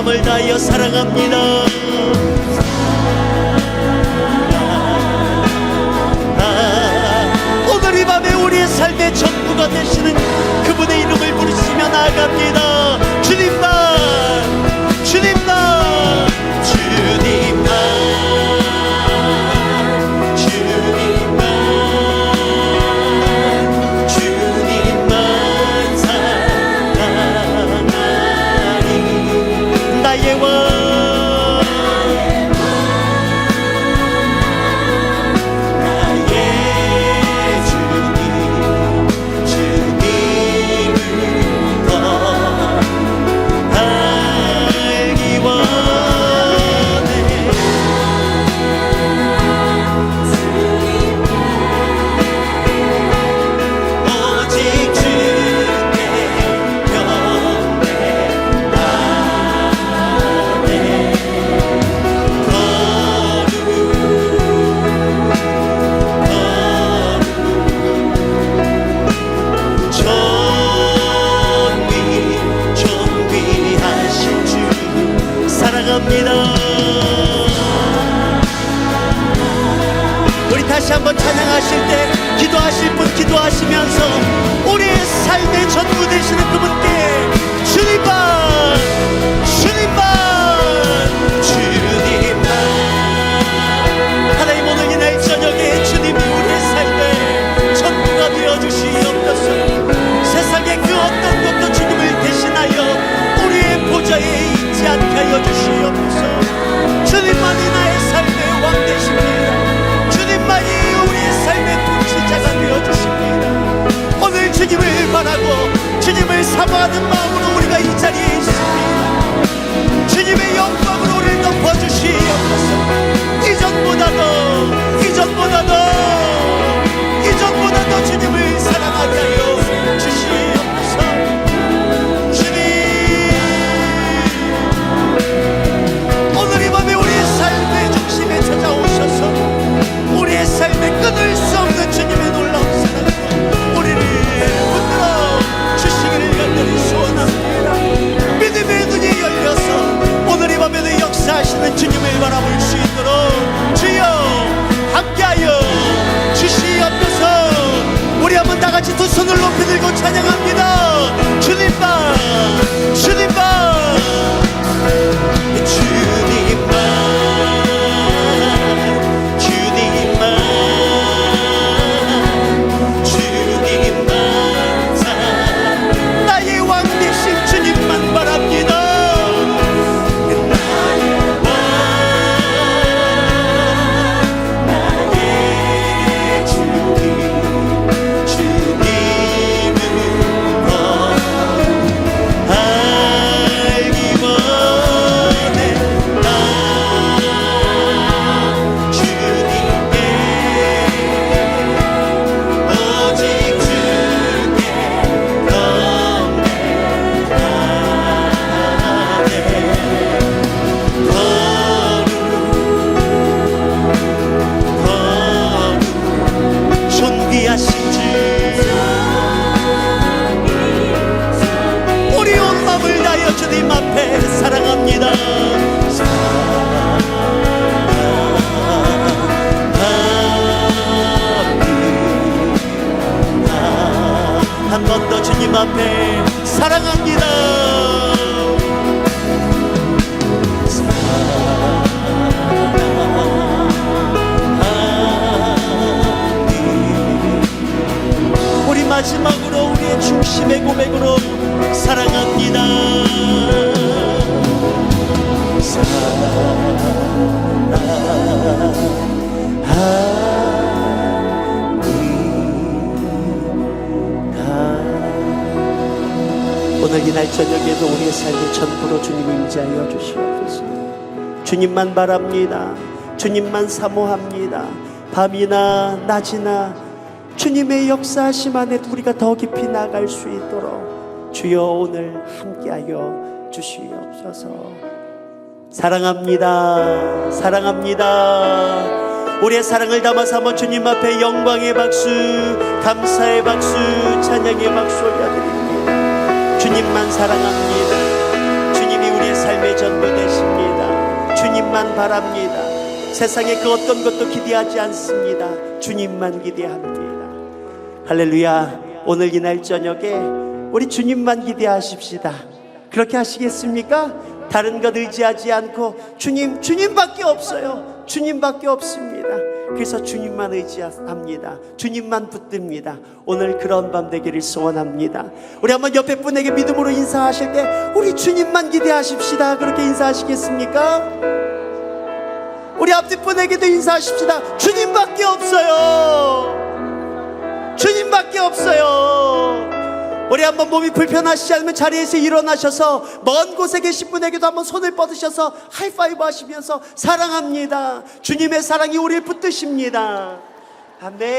마음을 다하여 사랑합니다. world. 주님을 바라고 주님을 사모하는 마음으로 우리가 이 자리에 있습니다. 주님의 영광 손을 높이 들고 찬양합니다. 주님 다 주님 다 사랑합니다. 마지막으로 우리의 중심의 고백으로 사랑합니다. 사랑합니다. 오늘 이날 저녁에도 우리의 삶의 전부로 주님 임재하여 주시옵소서. 주님만 바랍니다. 주님만 사모합니다. 밤이나 낮이나 주님의 역사하심 안에 우리가 더 깊이 나갈 수 있도록 주여 오늘 함께하여 주시옵소서. 사랑합니다. 사랑합니다. 우리의 사랑을 담아서 한번 주님 앞에 영광의 박수, 감사의 박수, 찬양의 박수 올려드립니다. 주님만 사랑합니다. 주님이 우리의 삶의 전부 되십니다. 주님만 바랍니다. 세상에 그 어떤 것도 기대하지 않습니다. 주님만 기대합니다. 할렐루야. 오늘 이날 저녁에 우리 주님만 기대하십시다. 그렇게 하시겠습니까? 다른 것 의지하지 않고 주님, 주님밖에 없어요. 주님밖에 없습니다. 그래서 주님만 의지합니다. 주님만 붙듭니다. 오늘 그런 밤 되기를 소원합니다. 우리 한번 옆에 분에게 믿음으로 인사하실 때 우리 주님만 기대하십시다. 그렇게 인사하시겠습니까? 우리 앞뒷 분에게도 인사하십시다. 주님밖에 없어요. 주님밖에 없어요. 한번 몸이 불편하시지 않으면 자리에서 일어나셔서 먼 곳에 계신 분에게도 한번 손을 뻗으셔서 하이파이브 하시면서 사랑합니다. 주님의 사랑이 우리를 붙드십니다. 아멘.